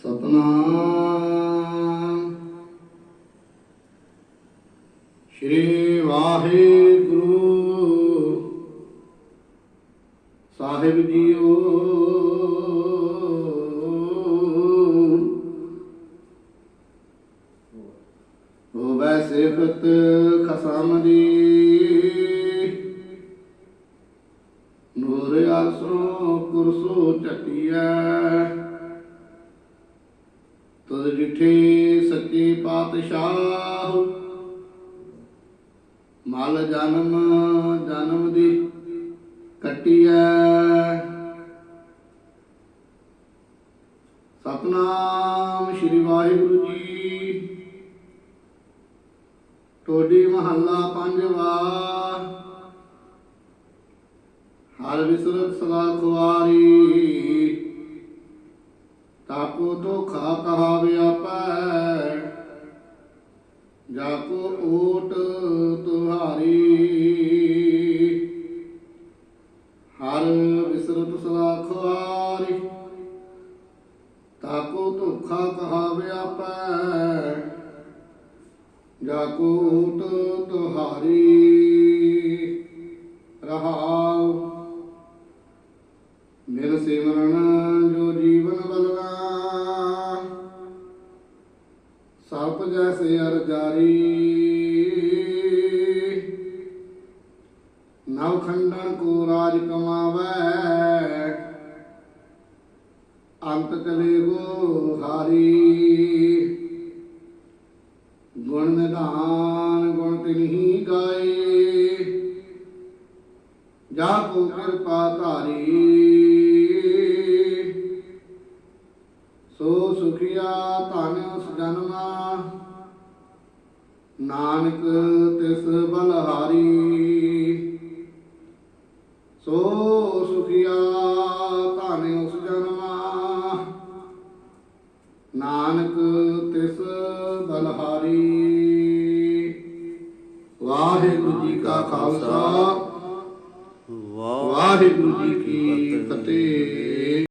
ਸਤਨਾਮ। ਸ਼੍ਰੀ ਵਾਹਿਗੁਰੂ ਸਾਹਿਬ ਜੀਓ। ਹੋਵੇ ਸਿਫਤ ਖਸਮ ਦੀ। ਨੂਰ ਅਰਸੋਂ ਕੁਰਸੋ ਚਟਿਐ ਤੁਧ ਸੱਚੇ ਪਾਤਸ਼ਾਹ। ਮਲ ਜਨਮ ਜਨਮ ਦੀ ਕਟਿਐ। ਸਤਨਾਮ ਸ੍ਰੀ ਵਾਹਿਗੁਰੂ ਜੀ। ਟੋਡੀ ਮਹੱਲਾ ਪੰਜਵਾ। ਹਰ ਵਿਸਰਤ ਸਦਾ ਖੁਆਰੀ ਤਾਕੋ ਧੋਖਾ ਕਹਾ ਵਿਆਪੈ ਜਾ ਓਟ ਤੁਹਾਰੀ। ਹਰ ਵਿਸਰਤ ਸਦਾ ਖੁਆਰੀ ਤਾਕੋ ਧੋਖਾ ਕਹਾ ਵਿਆਪੈ ਜਾ ਓਟ ਤੁਹਾਰੀ। ਰਹਾਉ, ਮਿਲ ਸਿਮਰਨ ਸਭ ਜੈਸੇ ਅਰ ਜਾਰੀ ਨਵ ਖੰਡਨ ਕੋ ਰਾਜ ਕਮਾਵੈ। ਅੰਤ ਚਲੇ ਗੋ ਹਾਰੀ ਗੁਣ ਨਿਧਾਨ, ਗੁਣ ਤਿਨਹੀ ਗਾਏ। ਜਾ ਕੋ ਕਿਰਪਾ ਧਾਰੀ। ਸੁਖਿਆ ਧਨ ਉਸ ਜਨਮਾ ਨਾਨਕ ਤਿਸ ਬਲਹਾਰੀ। ਸੋ ਸੁਖਿਆ ਧਨ ਉਸ ਜਨਮਾ ਨਾਨਕ ਤਿਸ ਬਲਹਾਰੀ। ਵਾਹਿਗੁਰੂ ਜੀ ਕਾ ਖਾਲਸਾ। ਵਾਹਿਗੁਰੂ ਜੀ ਕੀ ਫਤਿਹ।